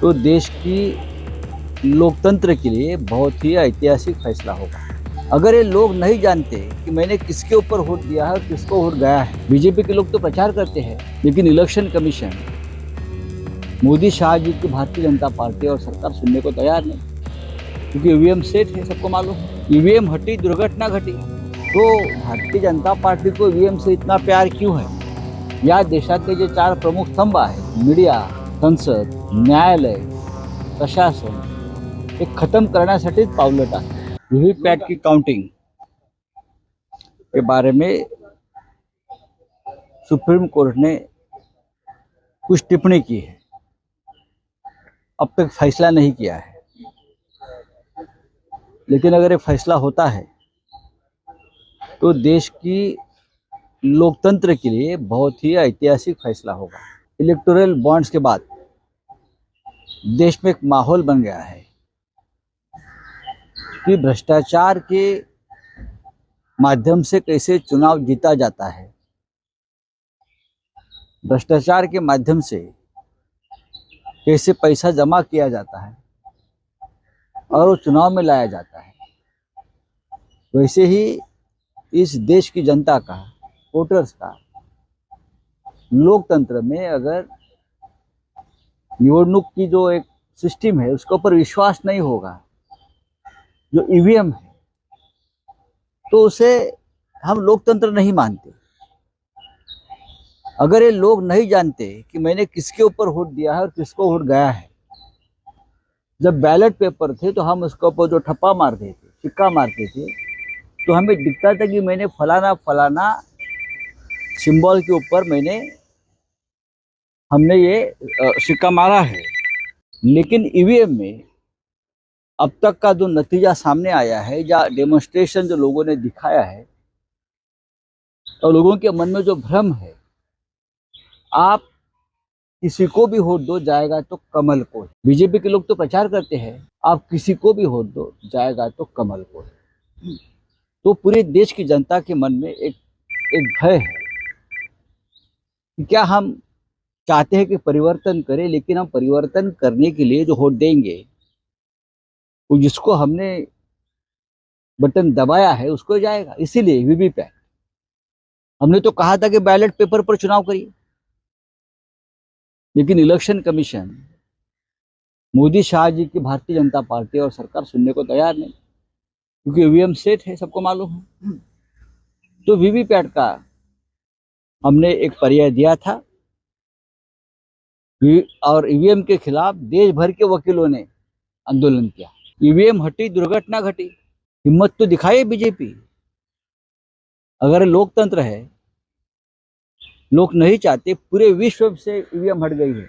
तो देश की लोकतंत्र के लिए बहुत ही ऐतिहासिक फैसला होगा। अगर ये लोग नहीं जानते कि मैंने किसके ऊपर वोट दिया है, किसको वोट गया है, बीजेपी के लोग तो प्रचार करते हैं, लेकिन इलेक्शन कमीशन, मोदी शाह जी की भारतीय जनता पार्टी और सरकार सुनने को तैयार नहीं। क्योंकि ईवीएम सेट है, सबको मालूम ईवीएम हटी, दुर्घटना घटी। तो भारतीय जनता पार्टी को ईवीएम से इतना प्यार क्यों है? या देशातले जे चार प्रमुख स्तंभ आहेत, मीडिया, संसद न्यायालय, प्रशासन हे खत्म करण्यासाठीच पावलं टाकलं वीवीपैट की काउंटिंग के बारे में सुप्रीम कोर्ट ने कुछ टिप्पणी की है। अब तक फैसला नहीं किया है। लेकिन अगर ये फैसला होता है तो देश की लोकतंत्र के लिए बहुत ही ऐतिहासिक फैसला होगा। इलेक्टोरल बॉन्ड्स के बाद देश में एक माहौल बन गया है कि भ्रष्टाचार के माध्यम से कैसे चुनाव जीता जाता है। भ्रष्टाचार के माध्यम से कैसे पैसा जमा किया जाता है और वो चुनाव में लाया जाता है। वैसे ही इस देश की जनता का, वोटर्स का, लोकतंत्र में अगर निवडणूक की जो एक सिस्टम है, उसके ऊपर विश्वास नहीं होगा। जो ईवीएम है तो उसे हम लोकतंत्र नहीं मानते। अगर ये लोग नहीं जानते कि मैंने किसके ऊपर वोट दिया है और किसको वोट गया है, जब बैलेट पेपर थे तो हम उसके ऊपर जो ठप्पा मारते थे, सिक्का मारते थे तो हमें दिखता था कि मैंने फलाना फलाना सिंबल के ऊपर मैंने हमने ये सिक्का मारा है। लेकिन ईवीएम में अब तक का जो नतीजा सामने आया है, या डेमोन्स्ट्रेशन जो लोगों ने दिखाया है और लोगों के मन में जो भ्रम है, आप किसी को भी वोट दो जाएगा तो कमल को बीजेपी के लोग तो प्रचार करते हैं, आप किसी को भी वोट दो जाएगा तो कमल को तो पूरे देश की जनता के मन में एक एक भय है कि क्या हम चाहते हैं कि परिवर्तन करें, लेकिन हम परिवर्तन करने के लिए जो वोट देंगे, वो जिसको हमने बटन दबाया है, उसको जाएगा। इसीलिए वीवीपैट हमने तो कहा था कि बैलेट पेपर पर चुनाव करिए। लेकिन इलेक्शन कमीशन, मोदी शाह जी की भारतीय जनता पार्टी और सरकार सुनने को तैयार नहीं, क्योंकि ईवीएम सेट है, सबको मालूम है। तो वीवीपैट का हमने एक पर्याय दिया था और ईवीएम के खिलाफ देश भर के वकीलों ने आंदोलन किया। ईवीएम हटी, दुर्घटना घटी, हिम्मत तो दिखाई बीजेपी। अगर लोकतंत्र है, लोग नहीं चाहते, पूरे विश्व से ईवीएम हट गई है।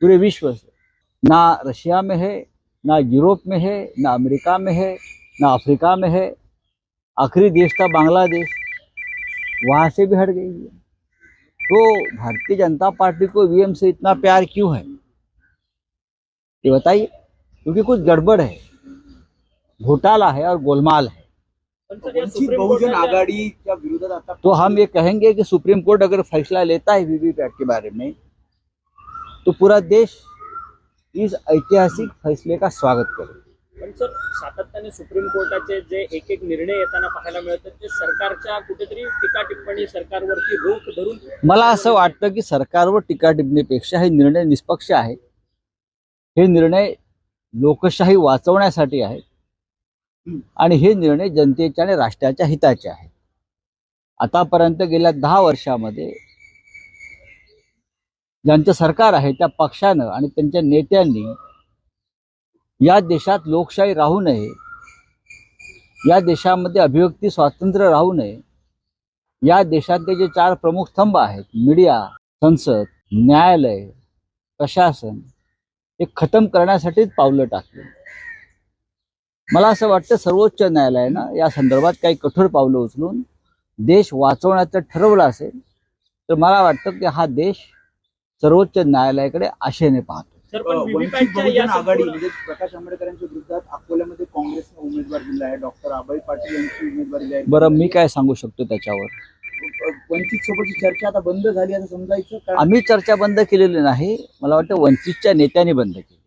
पूरे विश्व से। ना रशिया में है, ना यूरोप में है, ना अमेरिका में है, ना अफ्रीका में है। आखिरी देश था बांग्लादेश। वहाँ से भी हट गई है। तो भारतीय जनता पार्टी को ईवीएम से इतना प्यार क्यों है? ये बताइए क्योंकि कुछ गड़बड़ है घोटाला है और गोलमाल है। बहुजन विरोधात तो हम ये कहेंगे कि सुप्रीम कोर्ट अगर फैसला लेता है वीवीपैट के बारे में तो पूरा देश इस ऐतिहासिक फैसले का स्वागत करे सर सातत्याने सुप्रीम कोर्टाचे जे एक एक निर्णय येताना पाहायला मिळतात ते सरकारच्या कुठेतरी टीका टिप्पणी सरकारवरती रोख धरून मला असं वाटतं की सरकारवर टीका टिप्पणीपेक्षा हे निर्णय निष्पक्ष आहे. हे निर्णय लोकशाही वाचवण्यासाठी आहेत आणि हे निर्णय जनतेच्या आणि राष्ट्राच्या हिताचे आहेत आतापर्यंत गेल्या दहा वर्षामध्ये ज्यांचं सरकार आहे त्या पक्षानं आणि त्यांच्या नेत्यांनी या देशात लोकशाही राहू नये. या देशामध्ये अभिव्यक्ती स्वातंत्र्य राहू नये. या देशातले जे चार प्रमुख स्तंभ आहेत मीडिया संसद न्यायालय प्रशासन हे खतम करण्यासाठीच पावलं टाकली. मला असं वाटतं सर्वोच्च न्यायालयानं या संदर्भात काही कठोर पावलं उचलून देश वाचवण्याचं ठरवलं असेल तर मला वाटतं की हा देश सर्वोच्च न्यायालयाकडे आशेने पाहतो सर पण वंचित व्हीव्हीपॅटच्या बहुजन या आघाडी म्हणजे प्रकाश आंबेडकरांच्या विरोधात अकोल्यामध्ये काँग्रेसने उमेदवार दिला आहे. डॉक्टर अभय पाटील यांची उमेदवारी जाहीर बरं केली मी आहे. काय सांगू शकतो त्याच्यावर? वंचित सोबतची चर्चा आता बंद झाली असं समजायचं आम्ही चर्चा बंद केलेली नाही. मला वाटतं वंचितच्या नेत्यांनी बंद केली.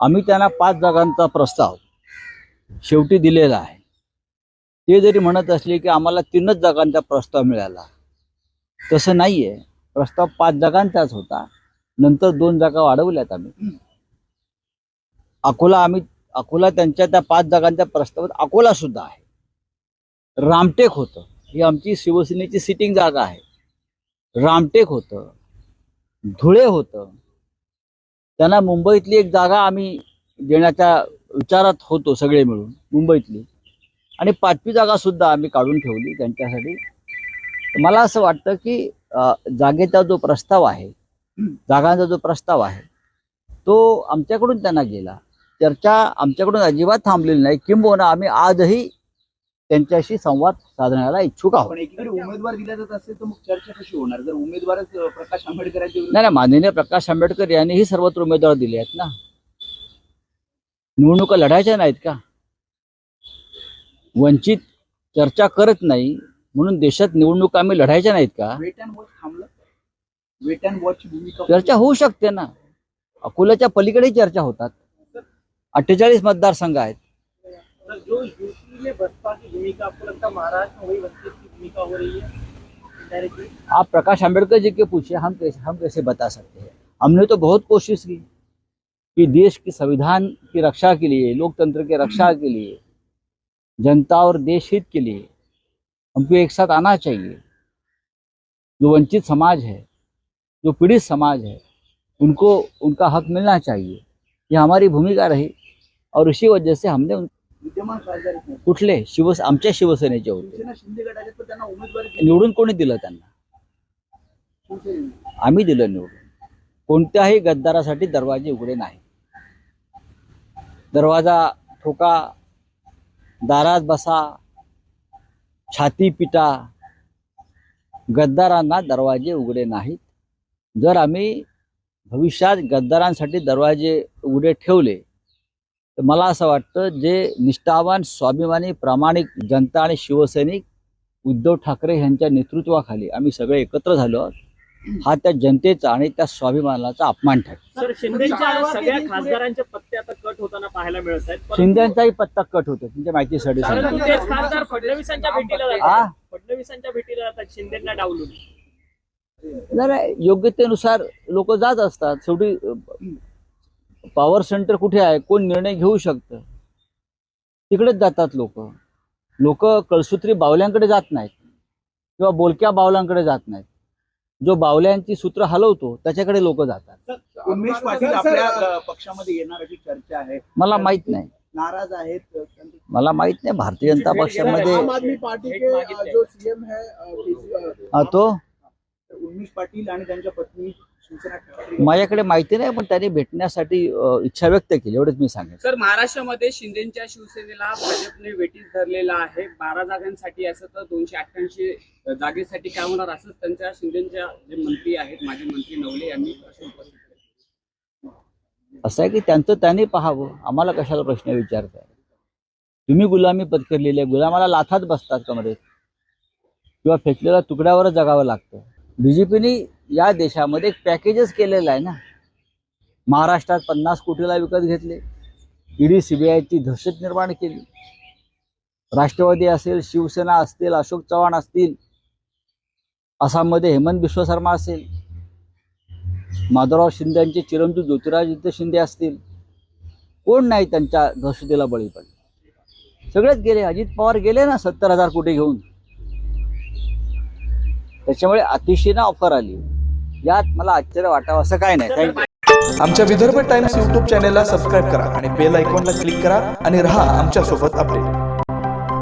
आम्ही त्यांना पाच जागांचा प्रस्ताव शेवटी दिलेला आहे. ते जरी म्हणत असले की आम्हाला तीनच जागांचा प्रस्ताव मिळाला. तसं नाही आहे प्रस्ताव पाच जागांचाच होता. नंतर दोन जागा वाढवल्यात आम्ही. अकोला आम्ही अकोला त्यांच्या त्या पाच जागांच्या प्रस्तावात अकोला सुद्धा आहे. रामटेक होतं. ही आमची शिवसेनेची सिटिंग जागा आहे. रामटेक होतं. धुळे होतं. त्यांना मुंबईतली एक जागा आम्ही देण्याच्या विचारात होतो सगळे मिळून मुंबईतली. आणि पाचवी जागा सुद्धा आम्ही काढून ठेवली त्यांच्यासाठी. मला असं वाटतं की जागेचा जो प्रस्ताव आहे जागांचा जो प्रस्ताव आहे तो आमच्याकडून त्यांना गेला. चर्चा आमच्याकडून अजिबात थांबलेली नाही. किंबहुना आम्ही आजही त्यांच्याशी संवाद साधण्याला इच्छुक आहोत. एकीकडे उमेदवार दिला जात असेल तर मग चर्चा कशी होणार? जर उमेदवारच प्रकाश आंबेडकरांच्या नाही नाही माननीय प्रकाश आंबेडकर यांनीही सर्वत्र उमेदवार दिले आहेत ना. निवडणुका लढायच्या नाहीत का? वंचित चर्चा करत नाही म्हणून देशात निवडणुका आम्ही लढायच्या नाहीत का? वेट अँड वॉच थांबलं वेट अँड वॉच भूमिका चर्चा होऊ शकते ना. अकोल्याच्या पलीकडेही चर्चा होतात. अठ्ठेचाळीस मतदारसंघ आहेत. सर जो यूपी बसपा की भूमिका आपको लगता महाराष्ट्र में वही वंचित की भूमिका रही है? आप प्रकाश आंबेडकर जी के पूछे हम कैसे हम कैसे बता सकते हैं? हमने तो बहुत कोशिश की कि देश की संविधान की रक्षा के लिए लोकतंत्र की रक्षा के लिए जनता और देश हित के लिए हमको एक साथ आना चाहिए। जो वंचित समाज है जो पीड़ित समाज है उनको उनका हक मिलना चाहिए। ये हमारी भूमिका रही और इसी वजह से हमने कुठले शिव आमच्या शिवसेनेचे होते। निवडून कोणी दिलं त्यांना? आम्ही दिलं निवडून। कोणत्याही गद्दारासाठी दरवाजे उघडे नाही दरवाजा ठोका दारात बसा छाती पिटा गद्दारांना दरवाजे उघडे नाहीत। जर आम्ही भविष्यात गद्दारांसाठी दरवाजे उघडे ठेवले तर मला असं वाटतं जे निष्ठावान स्वाभिमानी प्रामाणिक जनता आणि शिवसैनिक उद्धव ठाकरे यांच्या नेतृत्वाखाली आम्ही सगळे एकत्र झालो आहोत हा त्या जनतेचा आणि त्या स्वाभिमानाचा अपमान सगळ्या खासदारांचे पत्ते आता कट होतो तुमच्या माहितीसाठी फडणवीसांच्या भेटीला भेटीला डावलून. नाही, नाही योग्यतेनुसार लोक जात असतात. शेवटी पॉवर सेंटर कुठे आहे? कोण निर्णय घेऊ शकतं? तिकडेच जातात लोक. लोक कळसूत्री बावल्यांकडे जात नाहीत. किंवा बोलक्या बावलांकडे जात नाहीत. जो बावल्यांची सूत्र हलवतो त्याच्याकडे लोक जातात. उमेश पाटील आपल्या पक्षामध्ये येणार अशी चर्चा आहे. मला माहीत नाही. नाराज आहेत मला माहीत नाही. भारतीय जनता पक्षामध्ये आम आदमी पार्टी के अ, जो सीएम अ, केजरीवाल तो? उर्मिश पाटील आणि त्यांच्या पत्नी शिवसेना ठाकरे. माझ्याकडे माहिती नाही पण त्यांनी भेटण्यासाठी इच्छा व्यक्त केली एवढंच मी सांगेन. सर महाराष्ट्रामध्ये शिंदेच्या शिवसेनेला भाजपने वेटीस धरलेला आहे. बारा जागांसाठी असं तर दोनशे अठ्ठ्याऐंशी जागेसाठी काय होणार असंच त्यांच्या शिंदेच्या जे मंत्री आहेत माजी मंत्री नवले यांनी प्रश्न उपस्थित असं आहे की त्यांचं त्यांनी पाहावं. आम्हाला कशाला प्रश्न विचारताय? तुम्ही गुलामी पत्करलेली आहे. गुलामाला लाथात बसतात कमरेत. किंवा फेकलेल्या तुकड्यावरच जगावं लागतं. बीजेपीने या देशामध्ये एक पॅकेजच केलेलं आहे ना. महाराष्ट्रात पन्नास कोटीला विकत घेतले. ईडी सीबीआयची दहशत निर्माण केली. राष्ट्रवादी असेल शिवसेना असतील अशोक चव्हाण असतील आसाममध्ये हेमंत बिश्व शर्मा असेल माधवराव शिंदे यांचे चिरंजीव ज्योतिरादित्य शिंदे असतील कोण नाही त्यांच्या दहशतीला बळी पडले. सगळेच गेले. अजित पवार गेले ना सत्तर हजार कोटी घेऊन. त्याच्यामुळे अतिशय ऑफर आली. यात मला आश्चर्य वाटावं असं काय नाही. थँक्यू आमच्या विदर्भ टाइम्स यूट्यूब चॅनेलला सबस्क्राईब करा आणि बेल आयकॉनला क्लिक करा आणि रहा आमच्यासोबत अपडेट